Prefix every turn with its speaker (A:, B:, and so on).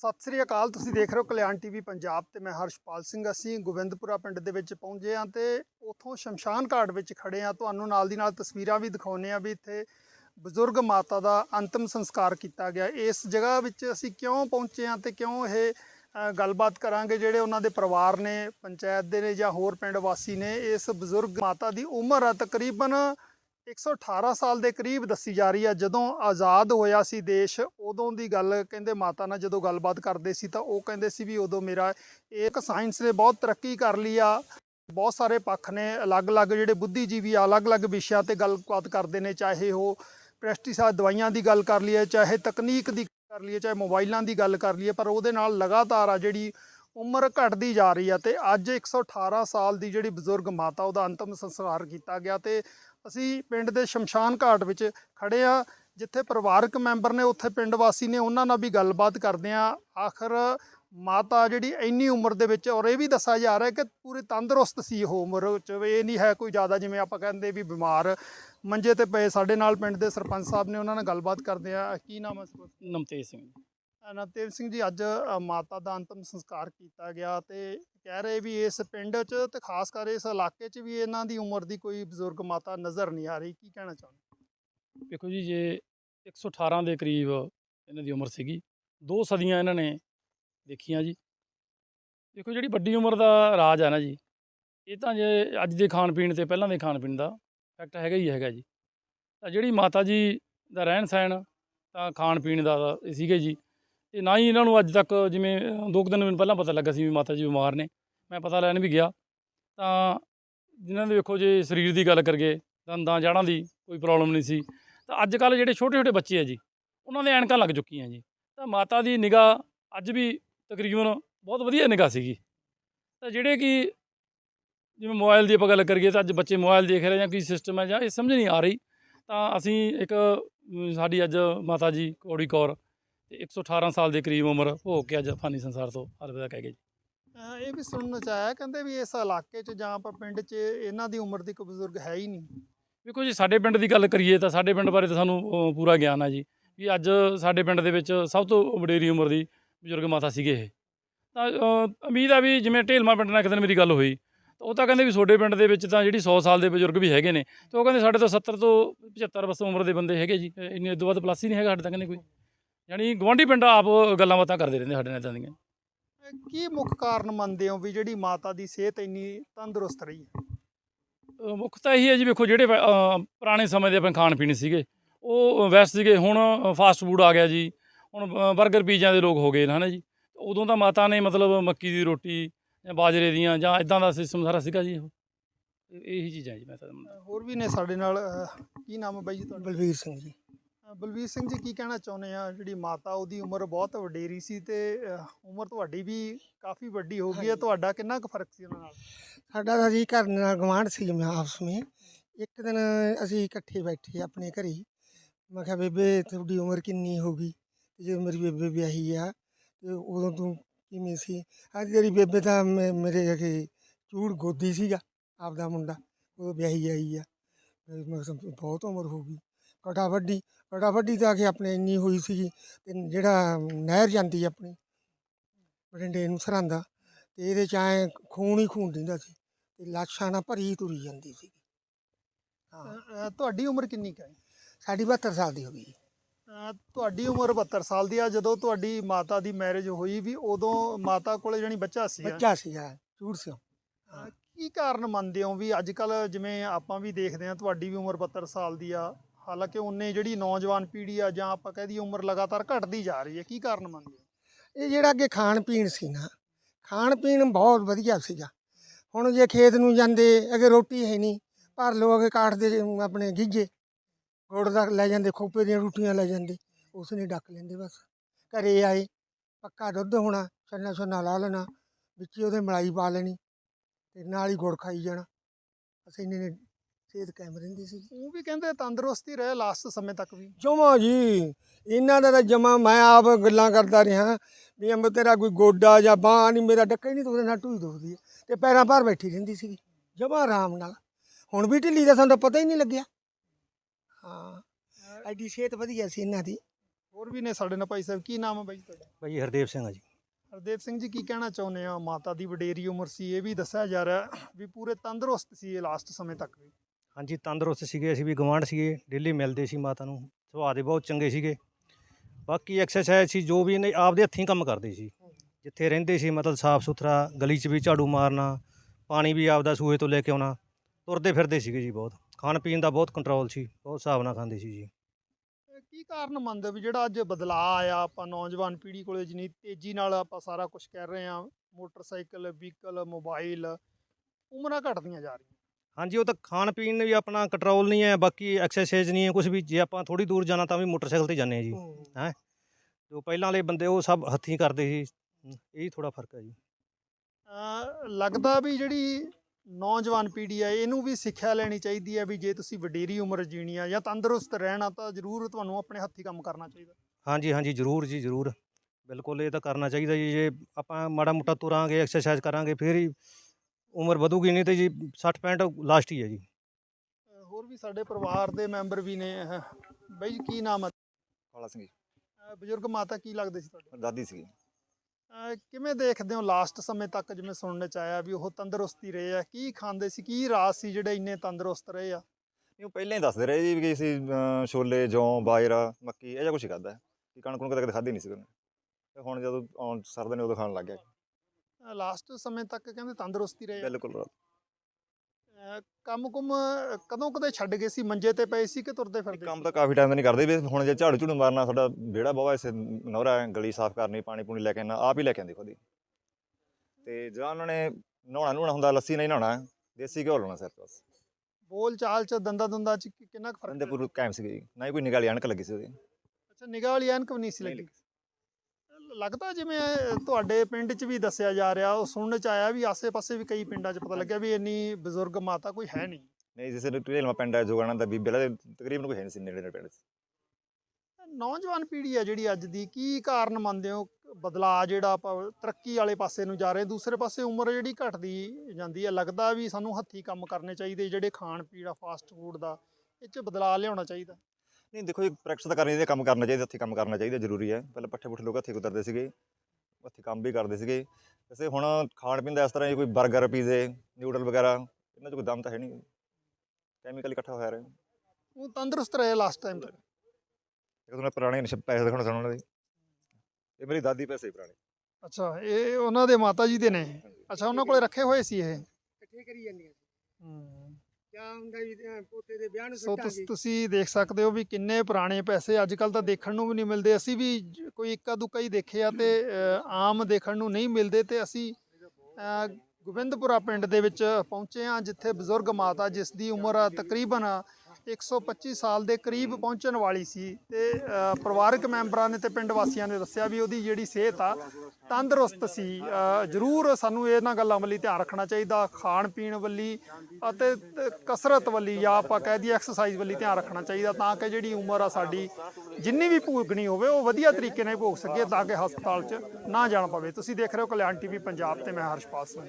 A: ਸਤਿ ਸ੍ਰੀ ਅਕਾਲ, ਤੁਸੀਂ ਦੇਖ ਰਹੇ ਹੋ ਕਲਿਆਣ ਟੀਵੀ ਪੰਜਾਬ ਤੇ ਮੈਂ ਹਰਸ਼ਪਾਲ ਸਿੰਘ। ਅਸੀਂ ਗੋਬਿੰਦਪੁਰਾ ਪਿੰਡ ਦੇ ਵਿੱਚ ਪਹੁੰਚੇ ਹਾਂ ਤੇ ਉਥੋਂ ਸ਼ਮਸ਼ਾਨ ਘਾਟ ਵਿੱਚ ਖੜੇ ਹਾਂ। ਤੁਹਾਨੂੰ ਨਾਲ ਦੀ ਨਾਲ ਤਸਵੀਰਾਂ ਵੀ ਦਿਖਾਉਂਦੇ ਆ ਵੀ ਇੱਥੇ ਬਜ਼ੁਰਗ ਮਾਤਾ ਦਾ ਅੰਤਮ ਸੰਸਕਾਰ ਕੀਤਾ ਗਿਆ। ਇਸ ਜਗ੍ਹਾ ਵਿੱਚ ਅਸੀਂ ਕਿਉਂ ਪਹੁੰਚੇ ਹਾਂ ਤੇ ਕਿਉਂ ਇਹ ਗੱਲਬਾਤ ਕਰਾਂਗੇ ਜਿਹੜੇ ਉਹਨਾਂ ਦੇ ਪਰਿਵਾਰ ਨੇ, ਪੰਚਾਇਤ ਦੇ ਨੇ ਜਾਂ ਹੋਰ ਪਿੰਡ ਵਾਸੀ ਨੇ, ਇਸ ਬਜ਼ੁਰਗ ਮਾਤਾ ਦੀ ਉਮਰ ਆ ਤਕਰੀਬਨ 118 ਸਾਲ ਦੇ ਕਰੀਬ ਦੱਸੀ ਜਾ ਰਹੀ ਆ ਜਦੋਂ ਆਜ਼ਾਦ ਹੋਇਆ ਸੀ ਦੇਸ਼, ਉਦੋਂ ਦੀ ਗੱਲ ਕਹਿੰਦੇ ਮਾਤਾ ਨਾਲ ਜਦੋਂ ਗੱਲਬਾਤ ਕਰਦੇ ਸੀ ਤਾਂ ਉਹ ਕਹਿੰਦੇ ਸੀ ਵੀ ਉਦੋਂ ਮੇਰਾ ਇੱਕ ਸਾਇੰਸ ਨੇ ਬਹੁਤ ਤਰੱਕੀ ਕਰ ਲਈ ਆ। ਬਹੁਤ ਸਾਰੇ ਪੱਖ ਨੇ, ਅਲੱਗ-ਅਲੱਗ ਜਿਹੜੇ ਬੁੱਧੀਜੀਵੀ ਆ, ਅਲੱਗ-ਅਲੱਗ ਵਿਸ਼ਿਆਂ ਤੇ ਗੱਲਬਾਤ ਕਰਦੇ ਨੇ, ਚਾਹੇ ਉਹ ਪੈਸਟੀਸਾਈਡ ਦਵਾਈਆਂ ਦੀ ਗੱਲ ਕਰ ਲਈਏ, ਚਾਹੇ ਤਕਨੀਕ ਦੀ ਕਰ ਲਈਏ, ਚਾਹੇ ਮੋਬਾਈਲਾਂ ਦੀ ਗੱਲ ਕਰ ਲਈਏ, ਪਰ ਉਹਦੇ ਨਾਲ ਲਗਾਤਾਰ ਆ ਜਿਹੜੀ ਉਮਰ ਘਟਦੀ ਜਾ ਰਹੀ ਆ ਤੇ ਅੱਜ 118 ਸਾਲ ਦੀ ਜਿਹੜੀ ਬਜ਼ੁਰਗ ਮਾਤਾ, ਉਹਦਾ ਅੰਤਮ ਸੰਸਕਾਰ ਕੀਤਾ ਗਿਆ ਤੇ ਅਸੀਂ ਪਿੰਡ ਦੇ ਸ਼ਮਸ਼ਾਨ ਘਾਟ ਵਿੱਚ ਖੜੇ ਆ, ਜਿੱਥੇ ਪਰਿਵਾਰਕ ਮੈਂਬਰ ਨੇ, ਉੱਥੇ ਪਿੰਡ ਵਾਸੀ ਨੇ, ਉਹਨਾਂ ਨਾਲ ਵੀ ਗੱਲਬਾਤ ਕਰਦੇ ਆ। ਆਖਰ ਮਾਤਾ ਜਿਹੜੀ ਇੰਨੀ ਉਮਰ ਦੇ ਵਿੱਚ ਔਰ ਇਹ ਵੀ ਦੱਸਿਆ ਜਾ ਰਿਹਾ ਕਿ ਪੂਰੀ ਤੰਦਰੁਸਤ ਸੀ ਉਹ ਉਮਰ ਚ ਇਹ ਨਹੀਂ ਹੈ ਕੋਈ ਜ਼ਿਆਦਾ ਜਿਵੇਂ ਆਪਾਂ ਕਹਿੰਦੇ ਵੀ ਬਿਮਾਰ। ਮੰਜੇ ਤੇ ਪਏ ਸਾਡੇ ਨਾਲ ਪਿੰਡ ਦੇ ਸਰਪੰਚ ਸਾਹਿਬ ਨੇ ਉਹਨਾਂ ਨਾਲ ਗੱਲਬਾਤ ਕਰਦੇ ਆ। ਕੀ ਨਾਮ ਹੈ ਸਰਪੰਚ
B: ਨਮਤੇਜ ਸਿੰਘ ਜੀ।
A: ਨਵਤੇਜ ਸਿੰਘ ਜੀ ਅੱਜ ਮਾਤਾ ਦਾ ਅੰਤਮ ਸੰਸਕਾਰ ਕੀਤਾ ਗਿਆ ਤੇ ਕਹਿ ਰਹੇ ਵੀ ਇਸ ਪਿੰਡ 'ਚ ਤੇ ਖਾਸ ਕਰ ਇਸ ਇਲਾਕੇ 'ਚ ਵੀ ਇਹਨਾਂ ਦੀ ਉਮਰ ਦੀ ਕੋਈ ਬਜ਼ੁਰਗ ਮਾਤਾ ਨਜ਼ਰ ਨਹੀਂ ਆ ਰਹੀ। ਕੀ ਕਹਿਣਾ ਚਾਹੁੰਦੇ
B: ਵੇਖੋ ਜੀ ਜੇ 118 ਦੇ ਕਰੀਬ ਇਹਨਾਂ ਦੀ ਉਮਰ ਸੀਗੀ ਦੋ ਸਦੀਆਂ ਇਹਨਾਂ ਨੇ ਦੇਖੀਆਂ ਜੀ। ਦੇਖੋ ਜਿਹੜੀ ਵੱਡੀ ਉਮਰ ਦਾ ਰਾਜ ਆ ਨਾ ਜੀ, ਇਹ ਤਾਂ ਜੇ ਅੱਜ ਦੇ ਖਾਣ ਪੀਣ ਤੇ ਪਹਿਲਾਂ ਦੇ ਖਾਣ ਪੀਣ ਦਾ ਫੈਕਟ ਹੈਗਾ ਹੀ ਹੈਗਾ ਜੀ। ਤਾਂ ਜਿਹੜੀ ਮਾਤਾ ਜੀ ਦਾ ਰਹਿਣ ਸਹਿਣ ਤਾਂ ਖਾਣ ਪੀਣ ਦਾ ਇਹ ਸੀਗੇ ਜੀ। ਤੇ ਨਾ ਹੀ ਇਹਨਾਂ ਨੂੰ ਅੱਜ ਤੱਕ ਜਿਵੇਂ ਦੋ ਕੁ ਦਿਨ ਮੈਨੂੰ ਪਹਿਲਾਂ ਪਤਾ ਲੱਗਾ ਸੀ ਵੀ ਮਾਤਾ ਜੀ ਬਿਮਾਰ ਨੇ, ਮੈਂ ਪਤਾ ਲੈਣ ਵੀ ਗਿਆ। ਤਾਂ ਜਿਨ੍ਹਾਂ ਦੇ ਵੇਖੋ ਜੇ ਸਰੀਰ ਦੀ ਗੱਲ ਕਰੀਏ, ਦੰਦਾਂ ਜੜ੍ਹਾਂ ਦੀ ਕੋਈ ਪ੍ਰੋਬਲਮ ਨਹੀਂ ਸੀ। ਤਾਂ ਅੱਜ ਕੱਲ ਜਿਹੜੇ ਛੋਟੇ ਛੋਟੇ ਬੱਚੇ ਆ ਜੀ, ਉਹਨਾਂ ਦੇ ਐਨਕਾਂ ਲੱਗ ਚੁੱਕੀਆਂ ਜੀ। ਤਾਂ ਮਾਤਾ ਦੀ ਨਿਗਾਹ ਅੱਜ ਵੀ ਤਕਰੀਬਨ ਬਹੁਤ ਵਧੀਆ ਨਿਗਾਹ ਸੀਗੀ। ਤਾਂ ਜਿਹੜੇ ਕਿ ਜਿਵੇਂ ਮੋਬਾਈਲ ਦੀ ਆਪਾਂ ਗੱਲ ਕਰੀਏ ਤਾਂ ਅੱਜ ਬੱਚੇ ਮੋਬਾਈਲ ਦੇਖ ਰਹੇ ਜਾਂ ਕੀ ਸਿਸਟਮ ਹੈ ਜਾਂ ਇਹ ਸਮਝ ਨਹੀਂ ਆ ਰਹੀ ਤਾਂ ਅਸੀਂ ਇੱਕ ਸਾਡੀ ਅੱਜ ਮਾਤਾ ਜੀ ਕੌੜੀ ਕੌਰ ਤੇ 118 ਸਾਲ ਦੇ ਕਰੀਬ ਉਮਰ ਹੋ ਕੇ ਅੱਜ ਫਾਨੀ ਸੰਸਾਰ ਤੋਂ ਅਲਵਿਦਾ ਕਹਿ ਗਏ ਜੀ।
A: ਇਹ ਵੀ ਸੁਣਨ 'ਚ ਆਇਆ ਕਹਿੰਦੇ ਵੀ ਇਸ ਇਲਾਕੇ 'ਚ ਜਾਂ ਆਪਾਂ ਪਿੰਡ 'ਚ ਇਹਨਾਂ ਦੀ ਉਮਰ ਦੀ ਕੋਈ ਬਜ਼ੁਰਗ ਹੈ ਹੀ ਨਹੀਂ।
B: ਵੇਖੋ ਜੀ ਸਾਡੇ ਪਿੰਡ ਦੀ ਗੱਲ ਕਰੀਏ ਤਾਂ ਸਾਡੇ ਪਿੰਡ ਬਾਰੇ ਤਾਂ ਸਾਨੂੰ ਪੂਰਾ ਗਿਆਨ ਹੈ ਜੀ ਵੀ ਅੱਜ ਸਾਡੇ ਪਿੰਡ ਦੇ ਵਿੱਚ ਸਭ ਤੋਂ ਵਡੇਰੀ ਉਮਰ ਦੀ ਬਜ਼ੁਰਗ ਮਾਤਾ ਸੀਗੇ ਇਹ। ਤਾਂ ਉਮੀਦ ਆ ਵੀ ਜਿਵੇਂ ਢੇਲਮਾ ਪਿੰਡ ਨਾਲ ਇੱਕ ਦਿਨ ਮੇਰੀ ਗੱਲ ਹੋਈ ਤਾਂ ਉਹ ਤਾਂ ਕਹਿੰਦੇ ਵੀ ਤੁਹਾਡੇ ਪਿੰਡ ਦੇ ਵਿੱਚ ਤਾਂ ਜਿਹੜੀ 100 ਸਾਲ ਦੇ ਬਜ਼ੁਰਗ ਵੀ ਹੈਗੇ ਨੇ ਤੇ ਉਹ ਕਹਿੰਦੇ ਸਾਡੇ ਤੋਂ 70 ਤੋਂ 75 ਬਸ ਉਮਰ ਦੇ ਬੰਦੇ ਹੈਗੇ ਜੀ ਇੰਨੇ ਤੋਂ ਵੱਧ ਪਲੱਸ ਹੀ ਨਹੀਂ ਹੈਗਾ ਸਾਡੇ ਤਾਂ ਕਹਿੰਦੇ ਕੋਈ। ਯਾਨੀ ਗਵਾਂਢੀ ਪਿੰਡ ਆਪ ਗੱਲਾਂ ਬਾਤਾਂ ਕਰਦੇ ਰਹਿੰਦੇ ਸਾਡੇ ਨਾਲ ਇਦਾਂ ਦੀਆਂ।
A: ਕੀ ਮੁੱਖ ਕਾਰਨ ਮੰਨਦੇ ਹੋ ਵੀ ਜਿਹੜੀ ਮਾਤਾ ਦੀ ਸਿਹਤ ਇੰਨੀ ਤੰਦਰੁਸਤ ਰਹੀ ਹੈ?
B: ਮੁੱਖ ਤਾਂ ਇਹੀ ਹੈ ਜੀ ਵੇਖੋ ਜਿਹੜੇ ਪੁਰਾਣੇ ਸਮੇਂ ਦੇ ਆਪਣੇ ਖਾਣ ਪੀਣ ਸੀਗੇ ਉਹ ਵੈਸਟ ਸੀਗੇ ਹੁਣ ਫਾਸਟ ਫੂਡ ਆ ਗਿਆ ਜੀ ਹੁਣ 버ਗਰ ਪੀਜ਼ਿਆਂ ਦੇ ਲੋਕ ਹੋ ਗਏ ਨੇ ਹਨਾ ਜੀ? ਉਦੋਂ ਤਾਂ ਮਾਤਾ ਨੇ ਮਤਲਬ ਮੱਕੀ ਦੀ ਰੋਟੀ ਜਾਂ ਬਾਜਰੇ ਦੀਆਂ ਜਾਂ ਇਦਾਂ ਦਾ ਸਿਸਟਮ ਸਾਰਾ ਸੀਗਾ ਜੀ ਉਹ ਇਹ- ਇਹੀ ਚੀਜ਼ਾਂ ਜੀ ਮੈਂ ਤਾਂ
A: ਹੋਰ ਵੀ ਨੇ ਸਾਡੇ ਨਾਲ ਕੀ ਨਾਮ ਹੈ ਬਾਈ ਜੀ ਤੁਹਾਡਾ?
C: ਬਲਵੀਰ ਸਿੰਘ ਜੀ।
A: ਬਲਵੀਰ ਸਿੰਘ ਜੀ ਕੀ ਕਹਿਣਾ ਚਾਹੁੰਦੇ ਆ? ਜਿਹੜੀ ਮਾਤਾ ਉਹਦੀ ਉਮਰ ਬਹੁਤ ਵਡੇਰੀ ਸੀ ਤੇ ਉਮਰ ਤੁਹਾਡੀ ਵੀ ਕਾਫੀ ਵੱਡੀ ਹੋ ਗਈ ਹੈ। ਤੁਹਾਡਾ ਕਿੰਨਾ ਕੁ ਫ਼ਰਕ ਸੀ ਉਹਨਾਂ ਨਾਲ?
C: ਸਾਡਾ ਤਾਂ ਜੀ ਘਰ ਨਾਲ ਗਵਾਂਢ ਸੀ ਮੈਂ ਆਪਸ ਵਿੱਚ। ਇੱਕ ਦਿਨ ਅਸੀਂ ਇਕੱਠੇ ਬੈਠੇ ਆਪਣੇ ਘਰੇ। ਹੀ। ਮੈਂ ਕਿਹਾ ਬੇਬੇ ਤੁਹਾਡੀ ਉਮਰ ਕਿੰਨੀ ਹੋ ਗਈ? ਜਦੋਂ ਮੇਰੀ ਬੇਬੇ ਵਿਆਹੀ ਆ ਤੇ ਉਦੋਂ ਤੂੰ ਕਿਵੇਂ ਸੀ? ਅੱਜ ਤੇਰੀ ਬੇਬੇ ਤਾਂ ਮੇ- ਮੇਰੇ ਅਖੇ ਚੂੜ ਗੋਦੀ ਸੀਗਾ ਆਪਦਾ ਮੁੰਡਾ ਉਹ ਵਿਆਹੀ ਆਈ ਆ। ਤੇ ਮੈਂ ਕਿਹਾ ਬਹੁਤ ਉਮਰ ਹੋ ਗਈ। ਕਟਾ ਵੱਡੀ ਕਟਾ ਵੱਡੀ ਤਾਂ ਕਿ ਆਪਣੇ ਇੰਨੀ ਹੋਈ ਸੀਗੀ ਤੇ ਜਿਹੜਾ ਨਹਿਰ ਜਾਂਦੀ ਆਪਣੀ ਬਰਿੰਡੇ ਨੂੰ ਸਰਹੰਦਾ ਤੇ ਇਹਦੇ ਚ ਐ ਖੂਨ ਹੀ ਖੂਨ ਦਿੰਦਾ ਸੀ ਤੇ ਲਾਸ਼ਾਂ ਨਾਲ ਭਰੀ ਤੁਰੀ ਜਾਂਦੀ ਸੀ ਹਾਂ।
A: ਅ, ਅ, ਤੁਹਾਡੀ ਉਮਰ ਕਿੰਨੀ ਕੁ ਹੈ
C: ਸਾਡੀ 72 ਸਾਲ ਦੀ ਹੋ ਗਈ
A: ਤੁਹਾਡੀ ਉਮਰ 72 ਸਾਲ ਦੀ ਆ ਜਦੋਂ ਤੁਹਾਡੀ ਮਾਤਾ ਦੀ ਮੈਰਿਜ ਹੋਈ ਵੀ ਉਦੋਂ ਮਾਤਾ ਕੋਲੇ ਜਾਨੀ ਬੱਚਾ ਸੀ
C: ਬੱਚਾ ਸੀਗਾ ਚੂੜ ਸਿਓ
A: ਕੀ ਕਾਰਨ ਮੰਨਦੇ ਹੋ ਵੀ ਅੱਜ ਕੱਲ ਜਿਵੇਂ ਆਪਾਂ ਵੀ ਦੇਖਦੇ ਹਾਂ ਤੁਹਾਡੀ ਵੀ ਉਮਰ 72 ਸਾਲ ਦੀ ਆ ਹਾਲਾਂਕਿ ਉਹਨੇ ਜਿਹੜੀ ਨੌਜਵਾਨ ਪੀੜ੍ਹੀ ਆ ਜਾਂ ਆਪਾਂ ਕਹਿ ਦਈਏ ਉਮਰ ਲਗਾਤਾਰ ਘਟਦੀ ਜਾ ਰਹੀ ਹੈ ਕੀ ਕਾਰਨ ਮੰਨਦੇ ਹੋ?
C: ਇਹ ਜਿਹੜਾ ਅੱਗੇ ਖਾਣ ਪੀਣ ਸੀ ਨਾ ਖਾਣ ਪੀਣ ਬਹੁਤ ਵਧੀਆ ਸੀਗਾ। ਹੁਣ ਜੇ ਖੇਤ ਨੂੰ ਜਾਂਦੇ ਅਗੇ ਰੋਟੀ ਹੈ ਨਹੀਂ ਭਰ ਲੋ ਅਗੇ ਕਾਠ ਦੇ ਆਪਣੇ ਗੀਜੇ ਗੁੜ ਦਾ ਲੈ ਜਾਂਦੇ ਖੋਪੇ ਦੀਆਂ ਰੋਟੀਆਂ ਲੈ ਜਾਂਦੇ ਉਸ ਨੇ ਡੱਕ ਲੈਂਦੇ ਬਸ। ਘਰੇ ਆਏ ਪੱਕਾ ਦੁੱਧ ਹੋਣਾ ਛੰਨਾ ਛੰਨਾ ਲਾ ਲੈਣਾ ਵਿੱਚ ਹੀ ਉਹਦੇ ਮਲਾਈ ਪਾ ਲੈਣੀ ਤੇ ਨਾਲ ਹੀ ਗੁੜ ਖਾਈ ਜਾਣਾ। ਅਸੀਂ ਨੇ ਸਿਹਤ ਕਾਇਮ ਰਹਿੰਦੀ ਸੀ
A: ਉਹ ਵੀ ਕਹਿੰਦੇ ਤੰਦਰੁਸਤੀ ਰਹੇ ਲਾਸਟ ਸਮੇਂ ਤੱਕ ਵੀ।
C: ਜਮਾ ਜੀ ਇਹਨਾਂ ਦਾ ਤਾਂ ਜਮਾ ਮੈਂ ਆਪ ਗੱਲਾਂ ਕਰਦਾ ਰਿਹਾ ਵੀ ਅੰਬ ਤੇਰਾ ਕੋਈ ਗੋਡਾ ਜਾਂ ਬਾਂਹ ਨਹੀਂ ਮੇਰਾ ਡੱਕਾ ਹੀ ਨਹੀਂ ਦੁਖਦਾ ਨਾ ਢੂਈ ਦੁਖਦੀ ਹੈ। ਤੇ ਪੈਰਾਂ ਭਾਰ ਬੈਠੀ ਰਹਿੰਦੀ ਸੀ ਜਮਾ ਆਰਾਮ ਨਾਲ। ਹੁਣ ਵੀ ਢਿੱਲੀ ਦਾ ਸਾਨੂੰ ਪਤਾ ਹੀ ਨਹੀਂ ਲੱਗਿਆ। ਹਾਂ। ਐਡੀ ਸਿਹਤ ਵਧੀਆ ਸੀ ਇਹਨਾਂ ਦੀ।
A: ਹੋਰ ਵੀ ਨੇ ਸਾਡੇ ਨਾਲ ਭਾਈ ਸਾਹਿਬ ਕੀ ਨਾਮ ਹੈ ਬਾਈ ਤੁਹਾਡਾ?
D: ਭਾਈ ਹਰਦੇਵ ਸਿੰਘ ਆ ਜੀ।
A: ਹਰਦੇਵ ਸਿੰਘ ਜੀ ਕੀ ਕਹਿਣਾ ਚਾਹੁੰਦੇ ਆ? ਮਾਤਾ ਦੀ ਵਡੇਰੀ ਉਮਰ ਸੀ ਇਹ ਵੀ ਦੱਸਿਆ ਜਾ ਰਿਹਾ ਵੀ ਪੂਰੇ ਤੰਦਰੁਸਤ ਸੀ ਇਹ ਲਾਸਟ ਸਮੇਂ ਤੱਕ ਵੀ।
D: ਹਾਂਜੀ ਤੰਦਰੁਸਤ ਸੀਗੇ ਅਸੀਂ ਵੀ ਗਵਾਂਢ ਸੀਗੇ ਡੇਲੀ ਮਿਲਦੇ ਸੀ ਮਾਤਾ ਨੂੰ। ਸੁਭਾਅ ਦੇ ਬਹੁਤ ਚੰਗੇ ਸੀਗੇ। ਬਾਕੀ ਐਕਸਰਸਾਈਜ਼ ਸੀ ਜੋ ਵੀ ਇਹਨੇ ਆਪਦੇ ਹੱਥੀਂ ਕੰਮ ਕਰਦੇ ਸੀ। ਜਿੱਥੇ ਰਹਿੰਦੇ ਸੀ ਮਤਲਬ ਸਾਫ਼ ਸੁਥਰਾ ਗਲੀ 'ਚ ਵੀ ਝਾੜੂ ਮਾਰਨਾ ਪਾਣੀ ਵੀ ਆਪਦਾ ਸੂਏ ਤੋਂ ਲੈ ਕੇ ਆਉਣਾ ਤੁਰਦੇ ਫਿਰਦੇ ਸੀਗੇ ਜੀ ਬਹੁਤ। ਖਾਣ ਪੀਣ ਦਾ ਬਹੁਤ ਕੰਟਰੋਲ ਸੀ ਬਹੁਤ ਹਿਸਾਬ ਨਾਲ ਖਾਂਦੇ ਸੀ ਜੀ।
A: ਇਹ ਕੀ ਕਾਰਨ ਮੰਨਦੇ ਹੋ ਵੀ ਜਿਹੜਾ ਅੱਜ ਬਦਲਾਅ ਆਇਆ ਆਪਾਂ ਨੌਜਵਾਨ ਪੀੜ੍ਹੀ ਕੋਲੇ ਜਿੰਨੀ ਤੇਜ਼ੀ ਨਾਲ ਆਪਾਂ ਸਾਰਾ ਕੁਝ ਕਰ ਰਹੇ ਆ ਮੋਟਰਸਾਈਕਲ ਵਹੀਕਲ ਮੋਬਾਈਲ ਉਮਰਾਂ ਘਟਦੀਆਂ ਜਾ ਰਹੀਆਂ।
D: ਹਾਂਜੀ ਉਹ ਤਾਂ ਖਾਣ ਪੀਣ ਵੀ ਆਪਣਾ ਕੰਟਰੋਲ ਨਹੀਂ ਹੈ ਬਾਕੀ ਐਕਸਰਸਾਈਜ਼ ਨਹੀਂ ਹੈ ਕੁਝ ਵੀ ਜੇ ਆਪਾਂ ਥੋੜੀ ਦੂਰ ਜਾਣਾ ਤਾਂ ਵੀ ਮੋਟਰਸਾਈਕਲ ਤੇ ਜਾਂਦੇ ਹਾਂ ਜੀ ਜੋ ਪਹਿਲਾਂ ਵਾਲੇ ਬੰਦੇ ਉਹ ਸਭ ਹੱਥੀਂ ਕਰਦੇ ਸੀ ਇਹ ਥੋੜਾ ਫ਼ਰਕ ਹੈ ਜੀ।
A: ਲੱਗਦਾ ਵੀ ਜਿਹੜੀ ਨੌਜਵਾਨ ਪੀੜ੍ਹੀ ਹੈ ਇਹਨੂੰ ਵੀ ਸਿੱਖਿਆ ਲੈਣੀ ਚਾਹੀਦੀ ਹੈ ਵੀ ਜੇ ਤੁਸੀਂ ਵਡੇਰੀ ਉਮਰ ਜੀਣੀ ਆ ਜਾਂ ਤੰਦਰੁਸਤ ਰਹਿਣਾ ਤਾਂ ਜ਼ਰੂਰ ਤੁਹਾਨੂੰ ਆਪਣੇ ਹੱਥੀਂ ਕੰਮ ਕਰਨਾ ਚਾਹੀਦਾ।
D: ਹਾਂਜੀ ਹਾਂਜੀ ਜ਼ਰੂਰ ਜੀ ਜ਼ਰੂਰ। ਬਿਲਕੁਲ ਇਹ ਤਾਂ ਕਰਨਾ ਚਾਹੀਦਾ ਜੀ ਜੇ ਆਪਾਂ ਮਾੜਾ ਮੋਟਾ ਤੁਰਾਂਗੇ ਐਕਸਰਸਾਈਜ਼ ਕਰਾਂਗੇ ਫਿਰ ਹੀ ਉਮਰ ਵਧੂਗੀ ਨਹੀਂ ਤੇ ਜੀ 60 65 ਲਾਸਟ ਹੀ ਹੈ ਜੀ।
A: ਹੋਰ ਵੀ ਸਾਡੇ ਪਰਿਵਾਰ ਦੇ ਮੈਂਬਰ ਵੀ ਨੇ ਬਈ ਕੀ ਨਾਮ ਹੈ
E: ਕਾਲਾ ਸਿੰਘ ਜੀ।
A: ਅਹ ਬਜ਼ੁਰਗ ਮਾਤਾ ਕੀ ਲੱਗਦੇ ਸੀ ਤੁਹਾਡੇ?
E: ਦਾਦੀ ਸੀਗੀ।
A: ਅਹ ਕਿਵੇਂ ਦੇਖਦੇ ਹੋ ਲਾਸਟ ਸਮੇਂ ਤੱਕ ਜਿਵੇਂ ਸੁਣਨ ਚ ਆਇਆ ਵੀ ਉਹ ਤੰਦਰੁਸਤੀ ਰਹੇ ਆ? ਕੀ ਖਾਂਦੇ ਸੀ? ਕੀ ਰਾਜ ਸੀ ਜਿਹੜੇ ਇੰਨੇ ਤੰਦਰੁਸਤ ਰਹੇ ਆ?
E: ਉਹ ਪਹਿਲਾਂ ਹੀ ਦੱਸਦੇ ਰਹੇ ਜੀ ਵੀ ਅਸੀਂ ਅਹ, ਛੋਲੇ ਜੌਂ ਬਾਜਰਾ ਮੱਕੀ ਇਹ ਜਿਹਾ ਕੁਝ ਖਾਦਾ ਕਿ ਕਣਕ ਨੂੰ ਕਦੇ ਖਾਧੀ ਨਹੀਂ ਸੀ ਉਹਨੇ। ਤੇ ਹੁਣ ਜਦੋਂ ਆਉਣ ਸਰਦੇ ਨੇ ਉਦੋਂ ਖਾਣ ਲੱਗ ਗਿਆ।
A: ਲਾਸਟ ਸਮੇਂ ਤੱਕ ਕਹਿੰਦੇ ਤੰਦਰੁਸਤੀ ਰਹੇ ਆ।
E: ਬਿਲਕੁਲ।
A: ਅਹ ਕੰਮ ਕੁਮ ਕਦੋਂ ਕਦੇ ਛੱਡ ਗਏ ਸੀ? ਮੰਜੇ ਤੇ ਪਏ ਸੀ ਕਿ ਤੁਰਦੇ ਫਿਰਦੇ
E: ਕੰਮ
A: ਸੀ?
E: ਤਾਂ ਕਾਫੀ ਟਾਈਮ ਦਾ ਨਹੀਂ ਕਰਦੇ ਵੀ ਹੁਣ ਜੇ ਝਾੜੂ ਝੂੜੂ ਮਾਰਨਾ ਸਾਡਾ ਵਿਹੜਾ ਬਹੁਤ ਐਸੇ ਨਵਰਾ ਗਲੀ ਸਾਫ਼ ਕਰਨੀ ਪਾਣੀ ਪੂਣੀ ਲੈ ਕੇ ਆਉਣਾ ਆਪ ਹੀ ਲੈ ਕੇ ਆਉਂਦੇ ਖੁਦ ਹੀ। ਤੇ ਜਾਂ ਉਹਨਾਂ ਨੇ ਨਹਾਉਣਾ ਨਹਾਉਣਾ ਹੁੰਦਾ ਲੱਸੀ ਨਹੀਂ ਨਹਾਉਣਾ ਦੇਸੀ ਘਿਓ ਲਾਉਣਾ ਸਿਰ ਤੇ ਬਸ।
A: ਬੋਲ ਚਾਲ ਚ ਦੰਦਾ ਦੁੰਦਾ ਚ ਕਿੰਨਾ ਫ਼ਰਕ ਹੈ?
E: ਪੂਰੇ ਕਾਇਮ ਜੀ ਨਾ ਕੋਈ ਨਿਗਾਲੀ ਅਣਕ ਲੱਗੀ ਸੀ ਉਹਦੀ।
A: ਅੱਛਾ ਨਿਗਾਹ ਵਾਲੀ ਐਨਕ ਵੀ ਨਹੀਂ ਸੀ ਲੱਗੀ। ਲੱਗਦਾ ਜਿਵੇਂ ਤੁਹਾਡੇ ਪਿੰਡ 'ਚ ਵੀ ਦੱਸਿਆ ਜਾ ਰਿਹਾ ਉਹ ਸੁਣਨ 'ਚ ਆਇਆ ਵੀ ਆਸੇ-ਪਾਸੇ ਵੀ ਕਈ ਪਿੰਡਾਂ 'ਚ ਪਤਾ ਲੱਗਿਆ ਵੀ ਇੰਨੀ ਬਜ਼ੁਰਗ ਮਾਤਾ ਕੋਈ ਹੈ ਨਹੀਂ।
E: ਨਹੀਂ ਜਿਸੇ ਢੇਲਮਾ ਪਿੰਡ ਹੈ ਜੋਗਾਣਾ ਦਾ ਬੀਬੇ ਵਾਲਾ ਤਕਰੀਬਨ ਕੋਈ ਹੈ ਨਹੀਂ ਸੀ ਨੇੜੇ ਨੇੜੇ ਪਿੰਡ 'ਚ।
A: ਨੌਜਵਾਨ ਪੀੜ੍ਹੀ ਹੈ ਜਿਹੜੀ ਅੱਜ ਦੀ ਕੀ ਕਾਰਨ ਮੰਨਦੇ ਹੋ? ਬਦਲਾਅ ਜਿਹੜਾ ਆਪਾਂ ਤਰੱਕੀ ਵਾਲੇ ਪਾਸੇ ਨੂੰ ਜਾ ਰਹੇ ਦੂਸਰੇ ਪਾਸੇ ਉਮਰ ਜਿਹੜੀ ਘਟਦੀ ਜਾਂਦੀ ਹੈ ਲੱਗਦਾ ਵੀ ਸਾਨੂੰ ਹੱਥੀਂ ਕੰਮ ਕਰਨੇ ਚਾਹੀਦੇ ਜਿਹੜੇ ਖਾਣ ਪੀਣ ਆ ਫਾਸਟ ਫੂਡ ਦਾ ਇਹ 'ਚ ਬਦਲਾਅ ਲਿਆਉਣਾ ਚਾਹੀਦਾ।
E: ਨਹੀਂ ਦੇਖੋ ਜੀ ਪ੍ਰੈਕਟਿਸ ਤਾਂ ਕਰਨੀ ਚਾਹੀਦੀ ਹੈ, ਕੰਮ ਕਰਨਾ ਚਾਹੀਦਾ ਹੱਥੀਂ ਕੰਮ ਕਰਨਾ ਚਾਹੀਦਾ ਜ਼ਰੂਰੀ ਹੈ। ਪਹਿਲਾਂ ਪੱਠੇ ਪੁੱਠੇ ਲੋਕ ਹੱਥੀਂ ਕੁਤਰਦੇ ਸੀਗੇ ਹੱਥੀਂ ਕੰਮ ਵੀ ਕਰਦੇ ਸੀਗੇ। ਵੈਸੇ ਹੁਣ ਖਾਣ ਪੀਣ ਦਾ ਇਸ ਤਰ੍ਹਾਂ ਹੀ ਕੋਈ 버ਗਰ ਪੀਜ਼ੇ ਨਿਊਡਲ ਵਗੈਰਾ ਇਹਨਾਂ 'ਚ ਕੋਈ ਦਮ ਤਾਂ ਹੈ ਨਹੀਂ। ਕੈਮੀਕਲ ਇਕੱਠਾ ਹੋਇਆ ਰਿਹਾ।
A: ਉਹ ਤੰਦਰੁਸਤ ਰਹੇ ਲਾਸਟ ਟਾਈਮ ਤੱਕ।
E: ਇੱਕ ਤੁਹਾਨੂੰ ਪੁਰਾਣੇ ਨਸ਼ੇ ਪੈਸੇ ਦਿਖਾਉਣਾ ਸਾਨੂੰ ਉਹਨਾਂ ਦੇ। ਇਹ ਮੇਰੀ ਦਾਦੀ ਪੈਸੇ ਪੁਰਾਣੇ।
A: ਅੱਛਾ ਇਹ ਉਹਨਾਂ ਦੇ ਮਾਤਾ ਜੀ ਦੇ ਨੇ। ਅੱਛਾ ਉਹਨਾਂ ਕੋਲੇ ਰੱਖੇ ਹੋਏ ਸੀ ਇਹ?
C: ਇਕੱਠੇ ਕਰੀ ਜਾਂਦੀਆਂ ਜਾਂ ਹੁੰਦਾ ਵੀ ਅਹ, ਪੋਤੇ ਦੇ ਵਿਆਹ ਨੂੰ
A: ਸੋ ਤੁਸ-
C: ਸੁੱਟਾਂਗੇ।
A: ਤੁਸੀਂ ਦੇਖ ਸਕਦੇ ਹੋ ਵੀ ਕਿੰਨੇ ਪੁਰਾਣੇ ਪੈਸੇ ਅੱਜ ਕੱਲ ਤਾਂ ਦੇਖਣ ਨੂੰ ਵੀ ਨਹੀਂ ਮਿਲਦੇ। ਅਸੀਂ ਵੀ ਜ- ਕੋਈ ਇੱਕਾ ਦੁੱਕਾ ਹੀ ਦੇਖੇ ਆ ਤੇ ਅ, ਆਮ ਦੇਖਣ ਨੂੰ ਨਹੀਂ ਮਿਲਦੇ ਤੇ ਅਸੀਂ ਅ, ਗੋਬਿੰਦਪੁਰਾ ਪਿੰਡ ਦੇ ਵਿੱਚ ਪਹੁੰਚੇ ਆ ਜਿੱਥੇ ਬਜ਼ੁਰਗ ਮਾਤਾ ਜਿਸ ਦੀ ਉਮਰ ਤਕਰੀਬਨ 125 ਸਾਲ ਦੇ ਕਰੀਬ ਪਹੁੰਚਣ ਵਾਲੀ ਸੀ ਤੇ ਪਰਿਵਾਰਕ ਮੈਂਬਰਾਂ ਨੇ ਤੇ ਪਿੰਡ ਵਾਸੀਆਂ ਨੇ ਦੱਸਿਆ ਵੀ ਉਹਦੀ ਜਿਹੜੀ ਸਿਹਤ ਆ ਤੰਦਰੁਸਤ ਸੀ। ਜ਼ਰੂਰ ਸਾਨੂੰ ਇਹਨਾਂ ਗੱਲਾਂ ਵੱਲੀ ਧਿਆਨ ਰੱਖਣਾ ਚਾਹੀਦਾ, ਖਾਣ ਪੀਣ ਵੱਲੀ ਅਤੇ ਕਸਰਤ ਵੱਲੀ ਜਾਂ ਆਪਾਂ ਕਹਿ ਦਈਏ ਐਕਸਰਸਾਈਜ਼ ਵੱਲੀ ਧਿਆਨ ਰੱਖਣਾ ਚਾਹੀਦਾ ਤਾਂ ਕਿ ਜਿਹੜੀ ਉਮਰ ਆ ਸਾਡੀ ਜਿੰਨੀ ਵੀ ਭੋਗਣੀ ਹੋਵੇ ਉਹ ਵਧੀਆ ਤਰੀਕੇ ਨਾਲ ਭੋਗ ਸਕੀਏ ਤਾਂ ਕਿ ਹਸਪਤਾਲ 'ਚ ਨਾ ਜਾਣਾ ਪਵੇ। ਤੁਸੀਂ ਦੇਖ ਰਹੇ ਹੋ ਕਲਿਆਣ ਟੀਵੀ ਪੰਜਾਬ ਤੇ ਮੈਂ ਹਰਸ਼ਪਾਲ ਸਿੰਘ।